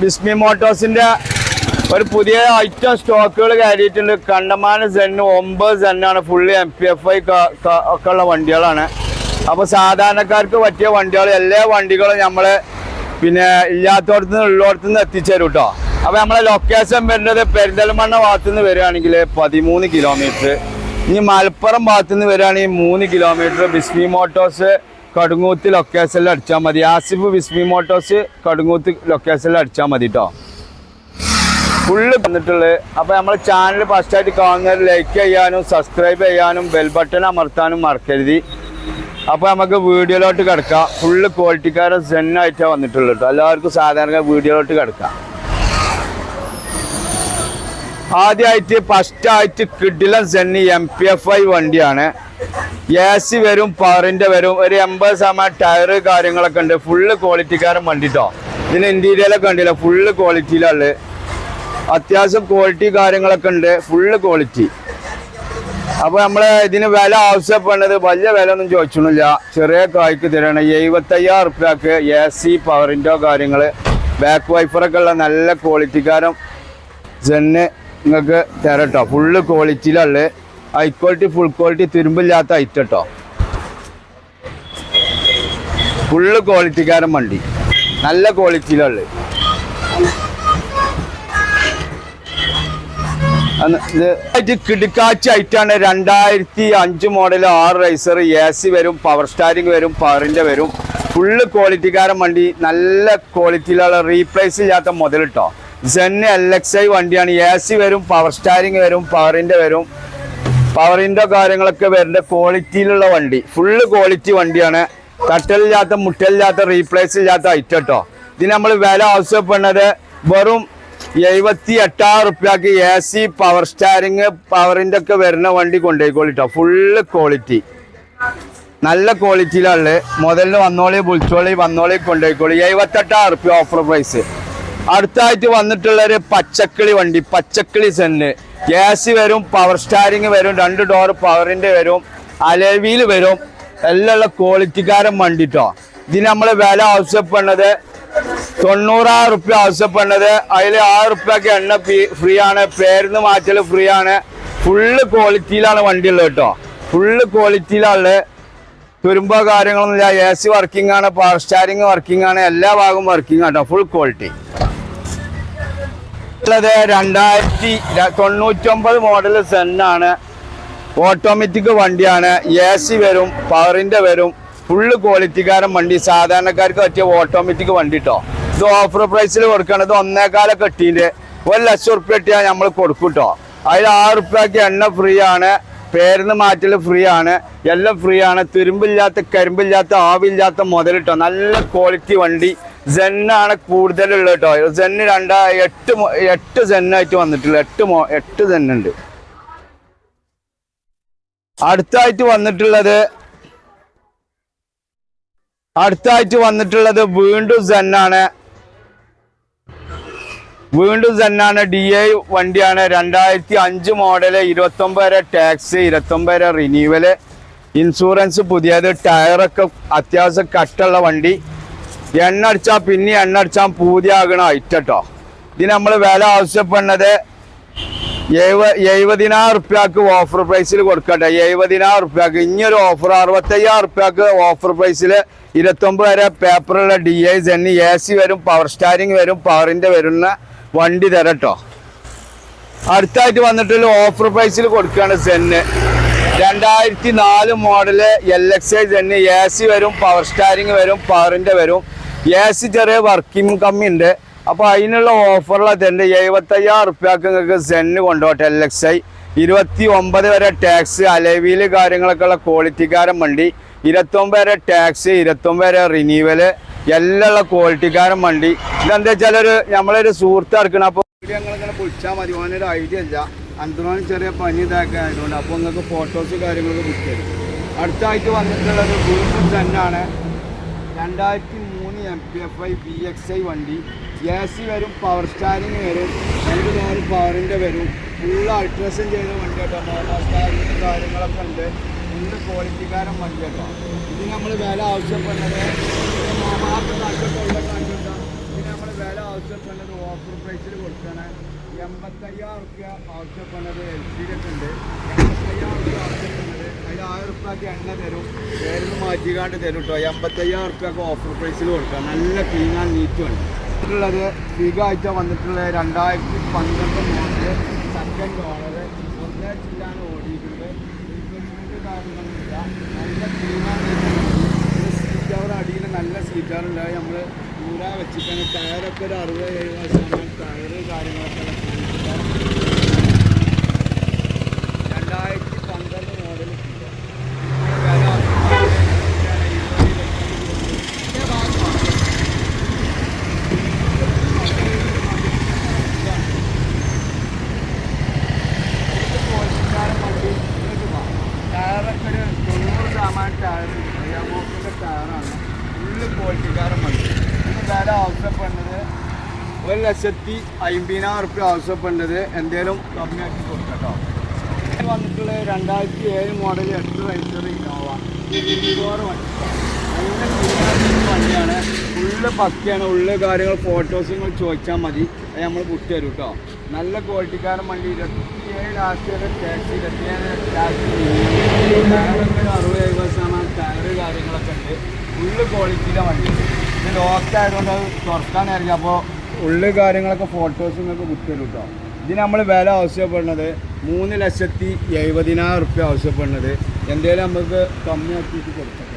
ബിസ്മി മോട്ടോഴ്സിന്റെ ഒരു പുതിയ ഐറ്റം സ്റ്റോക്കുകൾ കയറിയിട്ടുണ്ട്. കണ്ടമാന സെന്ന് ഒമ്പത് സെന്നാണ് full M P F I ഒക്കെ ഉള്ള വണ്ടികളാണ്. അപ്പൊ സാധാരണക്കാർക്ക് പറ്റിയ വണ്ടികൾ എല്ലാ വണ്ടികളും നമ്മൾ പിന്നെ ഇല്ലാത്തടത്ത് നിന്ന് ഉള്ളിടത്ത് നിന്ന് എത്തിച്ചേരും കേട്ടോ അപ്പൊ നമ്മളെ ലൊക്കേഷൻ വരുന്നത് പെരിന്തൽമണ്ണ ഭാഗത്തു നിന്ന് വരികയാണെങ്കിൽ പതിമൂന്ന് കിലോമീറ്റർ ഇനി മലപ്പുറം ഭാഗത്തു നിന്ന് വരികയാണെങ്കിൽ മൂന്ന് കിലോമീറ്റർ ബിസ്മി മോട്ടോഴ്സ് കടുങ്ങൂത്ത് ലൊക്കേഷനിൽ അടിച്ചാൽ മതി. ആസിഫ് വിസ്മി മോട്ടോഴ്സ് കടുങ്ങൂത്ത് ലൊക്കേഷനിൽ അടിച്ചാൽ മതി കേട്ടോ ഫുള്ള് വന്നിട്ടുള്ളത്. അപ്പോൾ നമ്മളെ ചാനൽ ഫസ്റ്റായിട്ട് കാണുന്നവർ ലൈക്ക് ചെയ്യാനും സബ്സ്ക്രൈബ് ചെയ്യാനും ബെൽ ബട്ടൺ അമർത്താനും മറക്കരുത്. അപ്പോൾ നമുക്ക് വീഡിയോയിലോട്ട് കിടക്കാം. ഫുള്ള് ക്വാളിറ്റിക്കാരൻ സെന്നായിട്ടാണ് വന്നിട്ടുള്ളൂ കേട്ടോ എല്ലാവർക്കും സാധാരണ വീഡിയോയിലോട്ട് കിടക്കാം. ആദ്യമായിട്ട് ഫസ്റ്റായിട്ട് കിഡിലൻ സെന്നി എം പി എഫ് ഐ വണ്ടിയാണ്. എ സി വരും പവറിന്റെ വരും ഒരു എൺപത് ശതമാനം ടയർ കാര്യങ്ങളൊക്കെ ഉണ്ട്. ഫുള്ള് ക്വാളിറ്റിക്കാരൻ വണ്ടി കേട്ടോ ഇതിന് ഇന്റീരിയലൊക്കെ ഉണ്ടല്ലോ ഫുള്ള് ക്വാളിറ്റിയിലുള്ള അത്യാവശ്യം ക്വാളിറ്റി കാര്യങ്ങളൊക്കെ ഉണ്ട്. ഫുള്ള് ക്വാളിറ്റി അപ്പോൾ നമ്മൾ ഇതിന് വില ആവശ്യപ്പെടുന്നത് വലിയ വില ഒന്നും ചോദിച്ചൊന്നുമില്ല ചെറിയ കായ്ക്ക് തരണം. എഴുപത്തയ്യായിരം റുപ്യക്ക് എ സി പവറിന്റെ കാര്യങ്ങൾ ബാക്ക് വൈഫറൊക്കെ ഉള്ള നല്ല ക്വാളിറ്റിക്കാരൻ ജെന്ന് നിങ്ങൾക്ക് തരാം കേട്ടോ ഫുള്ള് ക്വാളിറ്റിയിലുള്ള ഹൈ ക്വാളിറ്റി ഫുൾ ക്വാളിറ്റി തുരുമ്പില്ലാത്ത ഐറ്റം കേട്ടോ ഫുള്ള് ക്വാളിറ്റിക്കാരൻ വണ്ടി. നല്ല ക്വാളിറ്റിയിലുള്ള കിടുക്കാച്ച ഐറ്റാണ് രണ്ടായിരത്തി അഞ്ച് മോഡൽ ആറ് റൈസർ എ സി വരും പവർ സ്റ്റാരിങ് വരും പവറിന്റെ വരും. ഫുള്ള് ക്വാളിറ്റിക്കാരൻ വണ്ടി. നല്ല ക്വാളിറ്റിയിലുള്ള റീപ്ലേസ് ചെയ്യാത്ത മുതൽ ജെന്ന് എൽ എക്സ് ഐ വണ്ടിയാണ്. എ സി വരും പവർ സ്റ്റാരിങ് വരും പവറിന്റെ വരും. പവറിന്റെ കാര്യങ്ങളൊക്കെ വരുന്ന ക്വാളിറ്റിയിലുള്ള വണ്ടി. ഫുള്ള് ക്വാളിറ്റി വണ്ടിയാണ്. തട്ടലില്ലാത്ത മുട്ടലില്ലാത്ത റീപ്ലേസ് ഇല്ലാത്ത ഐറ്റം കേട്ടോ. ഇതിന് നമ്മൾ വില ആവശ്യപ്പെടുന്നത് വെറും എഴുപത്തി എട്ടായിരം റുപ്യക്ക് എ സി പവർ സ്റ്റാരിങ് പവറിന്റെ ഒക്കെ വരുന്ന വണ്ടി കൊണ്ടുപോയിക്കോളിട്ടോ ഫുള്ള് ക്വാളിറ്റി നല്ല ക്വാളിറ്റിയിലുള്ള മുതലിന് വന്നോളി വിളിച്ചോളി വന്നോളി കൊണ്ടുപോയിക്കോളി. എഴുപത്തെട്ടായിരം റുപ്യ ഓഫർ പ്രൈസ് അടുത്തായിട്ട് വന്നിട്ടുള്ള ഒരു പച്ചക്കിളി വണ്ടി പച്ചക്കിളി സെന്ന് എ സി വരും പവർ സ്റ്റാരിങ് വരും രണ്ട് ഡോർ പവറിന്റെ വരും അലവിയിൽ വരും. എല്ലാം ക്വാളിറ്റിക്കാരൻ വണ്ടിട്ടോ ഇതിന് നമ്മൾ വില ആവശ്യപ്പെടുന്നത് തൊണ്ണൂറായിരം റുപ്യ ആവശ്യപ്പെടുന്നത്. അതിൽ ആറ് റുപ്യക്ക് എണ്ണ ഫ്രീ ആണ്. പേരിന്ന് മാറ്റൽ ഫ്രീ ആണ്. ഫുള്ള് ക്വാളിറ്റിയിലാണ് വണ്ടി ഉള്ളത് കേട്ടോ ഫുള്ള് ക്വാളിറ്റിയിലാണ് തുരുമ്പോ കാര്യങ്ങളൊന്നുമില്ല. എ സി വർക്കിംഗ് ആണ് പവർ സ്റ്റാരിങ് വർക്കിംഗ് ആണ് എല്ലാ ഭാഗവും വർക്കിംഗ് ആട്ടോ ഫുൾ ക്വാളിറ്റി ഉള്ളത് രണ്ടായിരത്തി തൊണ്ണൂറ്റൊമ്പത് മോഡൽ സെന്നാണ് ഓട്ടോമാറ്റിക് വണ്ടിയാണ്. എ സി വരും പവറിന്റെ വരും. ഫുള്ള് ക്വാളിറ്റിക്കാരൻ വണ്ടി. സാധാരണക്കാർക്ക് പറ്റിയ ഓട്ടോമാറ്റിക് വണ്ടി കേട്ടോ ഇത് ഓഫർ പ്രൈസിൽ കൊടുക്കണത് ഒന്നേകാലൊക്കെ എട്ടീന്റെ ഒരു ലക്ഷം ഉറുപ്പ്യ കിട്ടിയാൽ നമ്മൾ കൊടുക്കും കേട്ടോ അതിൽ ആറ് റുപ്യക്ക് എണ്ണ ഫ്രീ ആണ്. പേരിന്ന് മാറ്റൽ ഫ്രീ ആണ്. എല്ലാം ഫ്രീ ആണ്. തുരുമ്പില്ലാത്ത കരിമ്പില്ലാത്ത ആവില്ലാത്ത മുതലിട്ടോ നല്ല ക്വാളിറ്റി വണ്ടി. ജെന്നാണ് കൂടുതലുള്ളത് കേട്ടോ ജെന്ന് രണ്ടാ എട്ട് എട്ട് ജെന്നായിട്ട് വന്നിട്ടുള്ളൂ എട്ട് മോ എട്ട് ജെന്നുണ്ട് അടുത്തായിട്ട് വന്നിട്ടുള്ളത് അടുത്തായിട്ട് വന്നിട്ടുള്ളത് വീണ്ടും സെന്നാണ് വീണ്ടും സെന്നാണ് ഡി ഐ വണ്ടിയാണ്. രണ്ടായിരത്തി അഞ്ച് മോഡൽ ഇരുപത്തൊമ്പത് ടാക്സ് ഇരുപത്തൊമ്പത് റിന്യൂവൽ ഇൻഷുറൻസ് പുതിയത് ടയറൊക്കെ അത്യാവശ്യം കട്ടുള്ള വണ്ടി. എണ്ണ പിന്നെ എണ്ണ അടിച്ചാൽ പൂതിയാകണ ഐറ്റട്ടോ ഇതിന് നമ്മൾ വില ആവശ്യപ്പെടുന്നത് എഴുപ എഴുപതിനായിരം റുപ്യക്ക് ഓഫർ പ്രൈസിൽ കൊടുക്കട്ടെ. എഴുപതിനായിരം റുപ്യക്ക്. ഇനിയൊരു ഓഫർ അറുപത്തയ്യായിരം റുപ്യക്ക് ഓഫർ പ്രൈസിൽ ഇരുപത്തൊമ്പത് വരെ പേപ്പറുള്ള ഡി ഐ സെന്നി എ സി വരും പവർ സ്റ്റാരിങ് വരും പവറിന്റെ വരുന്ന വണ്ടി തരട്ടോ അടുത്തായിട്ട് വന്നിട്ടുള്ള ഓഫർ പ്രൈസിൽ കൊടുക്കുകയാണ് സെന്ന് രണ്ടായിരത്തി നാല് model L X I Zen A C വരും പവർ സ്റ്റാരിങ് വരും പവറിന്റെ വരും. എ സി ചെറിയ വർക്കിംഗ് കമ്മി ഉണ്ട് അപ്പൊ അതിനുള്ള ഓഫറുള്ള തന്നെ എഴുപത്തയ്യായിരം റുപ്യക്ക് നിങ്ങൾക്ക് സെന്ന് കൊണ്ടുപോട്ടെ എൽ എക്സ് ഐ ഇരുപത്തി ഒമ്പത് വരെ ടാക്സ് അലവിയിൽ കാര്യങ്ങളൊക്കെ ഉള്ള ക്വാളിറ്റിക്കാരൻ വണ്ടി. ഇരുപത്തൊമ്പത് വരെ ടാക്സ് ഇരുപത്തൊമ്പത് വരെ റിന്യൂവൽ എല്ലാം ഉള്ള ക്വാളിറ്റിക്കാരൻ വണ്ടി. ഇതെന്താ വെച്ചാൽ ഒരു നമ്മളൊരു സുഹൃത്ത് ഇറക്കണം അപ്പോൾ ഞങ്ങളിങ്ങനെ വിളിച്ചാൽ മതി. ഓനൊരു ഐഡിയ ഇല്ല. അന്തോണി ചെറിയ പനി ഇതാക്കാൻ ആയതുകൊണ്ട് അപ്പോൾ നിങ്ങൾക്ക് ഫോട്ടോസ് കാര്യങ്ങളൊക്കെ ബുക്ക് ചെയ്തു അടുത്തായിട്ട് വന്നിട്ടുള്ളത് വീണ്ടും തന്നെയാണ് രണ്ടായിരത്തി P F I B X I വണ്ടി എ സി വരും പവർ സ്റ്റാരിങ് വരും രണ്ട് നാല് പവറിന്റെ വരും. ഫുൾ അൾട്രേഷൻ ചെയ്ത വണ്ടി കേട്ടോ. മോട്ടോർ സ്റ്റാരിങ് കാര്യങ്ങളൊക്കെ ഉണ്ട്. ഫുള്ള് ക്വാളിറ്റിക്കാരൻ വണ്ടി കേട്ടോ. ഇത് നമ്മൾ വില ആവശ്യപ്പെടുന്നത് മാമാർക്ക് നമ്മൾ വില ആവശ്യപ്പെടുന്നത് ഓഫർ പ്രൈസിൽ കൊടുക്കണം എൺപത്തയ്യായിരം റുപ്യ ആവശ്യപ്പെടുന്നത് എൽ സിയിലൊക്കെ ഉണ്ട്. എൺപത്തയ്യായിരം റുപ്യ ആവശ്യപ്പെടുന്നത് അതിൽ ആയിരം റുപ്യക്ക് എണ്ണ തരും. പേരിൽ മാറ്റിക്കാണ്ട് തരും കേട്ടോ എൺപത്തയ്യായിരം റുപ്യക്ക് ഓഫർ പ്രൈസിൽ കൊടുക്കാം. നല്ല ക്ലീനാൻ നീറ്റുണ്ട് ഉള്ളത് ഫിഗ ആഴ്ച വന്നിട്ടുള്ളത് രണ്ടായിരത്തി പന്ത്രണ്ട് മോഡൽ സെക്കൻഡ് ഓണർ ഒന്നേ ചില്ലാണ് ഓടിയിട്ടുള്ളത്. റീപ്ലേസ്മെന്റ് കാര്യങ്ങളൊന്നുമില്ല. നല്ല ക്ലീനാൻ സീറ്റാർ അടിയിൽ നല്ല സീറ്റാറുണ്ട് നമ്മൾ നൂറാ വെച്ചിട്ടാണ്. ടയറൊക്കെ ഒരു അറുപത് എഴുപത് ശതമാനം ടയറ് കാര്യങ്ങളൊക്കെ ഉള്ള സീറ്റാണ്. രണ്ടായിരത്തി പന്ത്രണ്ട് മോഡൽ വില ടയറൊക്കെ ഒരു തൊണ്ണൂറ് ശതമാനം ടയർ യമോക്കിന്റെ ടയറാണ് ഫുള്ള് ക്വാളിറ്റിക്കാരൻ വണ്ടി ഇതിന് വില ആവശ്യപ്പെടുന്നത് ഒരു ലക്ഷത്തി അമ്പതിനായിരം റുപ്യ ആവശ്യപ്പെടുന്നത് എന്തേലും കമ്മിയാക്കി കൊടുക്കട്ടോ. വന്നിട്ടുള്ള രണ്ടായിരത്തി ഏഴ് മോഡൽ എട്ട് വയസ്സ് ഇന്നോവ. വണ്ടിയാണ്. ഉള്ള പക്കയാണ്. ഉള്ള കാര്യങ്ങൾ ഫോട്ടോസ് നിങ്ങൾ ചോദിച്ചാൽ മതി. അത് നമ്മൾ കുട്ടി തരും കേട്ടോ നല്ല ക്വാളിറ്റിക്കാരൻ വണ്ടി. ഇരുപത്തി ഏഴ് ലാസ്റ്റ് വരെ ടാക്സി ഇരുപത്തിയേഴ് ലാസ്റ്റ് ടയറൊക്കെ ഒരു അറുപത് എഴുപത് ശതമാനം ടയറ് കാര്യങ്ങളൊക്കെ ഉണ്ട്. ഫുള്ള് ക്വാളിറ്റിയിലെ വണ്ടി. ഇത് ലോക്കായതുകൊണ്ട് തുറക്കാൻ ഇറങ്ങി അപ്പോൾ ഉള്ളു കാര്യങ്ങളൊക്കെ ഫോട്ടോസ് നിങ്ങൾക്ക് ബുക്ക് തരും കേട്ടോ ഇതിന് നമ്മൾ വില ആവശ്യപ്പെടുന്നത് മൂന്ന് ലക്ഷത്തി എഴുപതിനായിരം റുപ്യ ആവശ്യപ്പെടുന്നത്. എന്തേലും നമുക്ക് കമ്മിയാക്കിയിട്ട് കൊടുക്കാം.